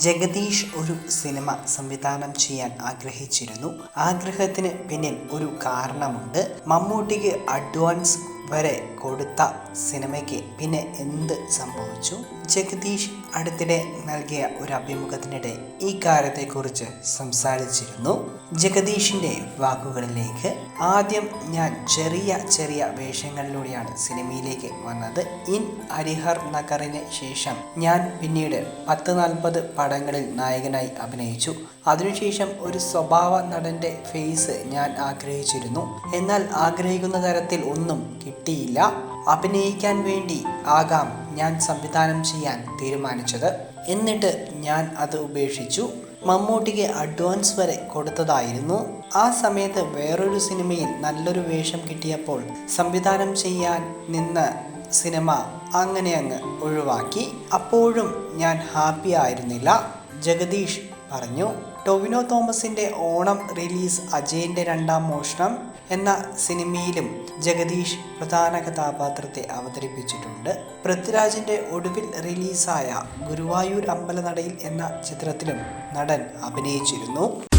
ജഗദീഷ് ഒരു സിനിമ സംവിധാനം ചെയ്യാൻ ആഗ്രഹിച്ചിരുന്നു. ആഗ്രഹത്തിന് പിന്നിൽ ഒരു കാരണമുണ്ട്. മമ്മൂട്ടിക്ക് അഡ്വാൻസ് വരെ കൊടുത്ത സിനിമയ്ക്ക് പിന്നെ എന്ത് സംഭവിച്ചു? ജഗദീഷ് അടുത്തിടെ നൽകിയ ഒരു അഭിമുഖത്തിനിടെ ഈ കാര്യത്തെക്കുറിച്ച് സംസാരിച്ചിരുന്നു. ജഗദീഷിന്റെ വാക്കുകളിലേക്ക് ആദ്യം ഞാൻ ചെറിയ ചെറിയ വേഷങ്ങളിലൂടെയാണ് സിനിമയിലേക്ക് വന്നത്. ഇൻ ഹരിഹർ നഗറിന് ശേഷം ഞാൻ പിന്നീട് പത്ത് നാൽപ്പത് പടങ്ങളിൽ നായകനായി അഭിനയിച്ചു. അതിനുശേഷം ഒരു സ്വഭാവ നടന്റെ ഫേസ് ഞാൻ ആഗ്രഹിച്ചിരുന്നു. എന്നാൽ ആഗ്രഹിക്കുന്ന തരത്തിൽ ഒന്നും കിട്ടിയില്ല അഭിനയിക്കാൻ വേണ്ടി ആകാം ഞാൻ സംവിധാനം ചെയ്യാൻ തീരുമാനിച്ചത്. എന്നിട്ട് ഞാൻ അത് ഉപേക്ഷിച്ചു. മമ്മൂട്ടിക്ക് അഡ്വാൻസ് വരെ കൊടുത്തതായിരുന്നു. ആ സമയത്ത് വേറൊരു സിനിമയിൽ നല്ലൊരു വേഷം കിട്ടിയപ്പോൾ സംവിധാനം ചെയ്യാൻ നിന്ന് സിനിമ അങ്ങനെ അങ്ങ് ഒഴിവാക്കി. അപ്പോഴും ഞാൻ ഹാപ്പി ആയിരുന്നില്ല. ജഗദീഷ് പറഞ്ഞു. ടൊവിനോ തോമസിന്റെ ഓണം റിലീസ് അജയന്റെ രണ്ടാം മോഷണം എന്ന സിനിമയിലും ജഗദീഷ് പ്രധാന കഥാപാത്രത്തെ അവതരിപ്പിച്ചിട്ടുണ്ട്. പൃഥ്വിരാജിന്റെ ഒടുവിൽ റിലീസായ ഗുരുവായൂർ അമ്പലനടയിൽ എന്ന ചിത്രത്തിലും നടൻ അഭിനയിച്ചിരുന്നു.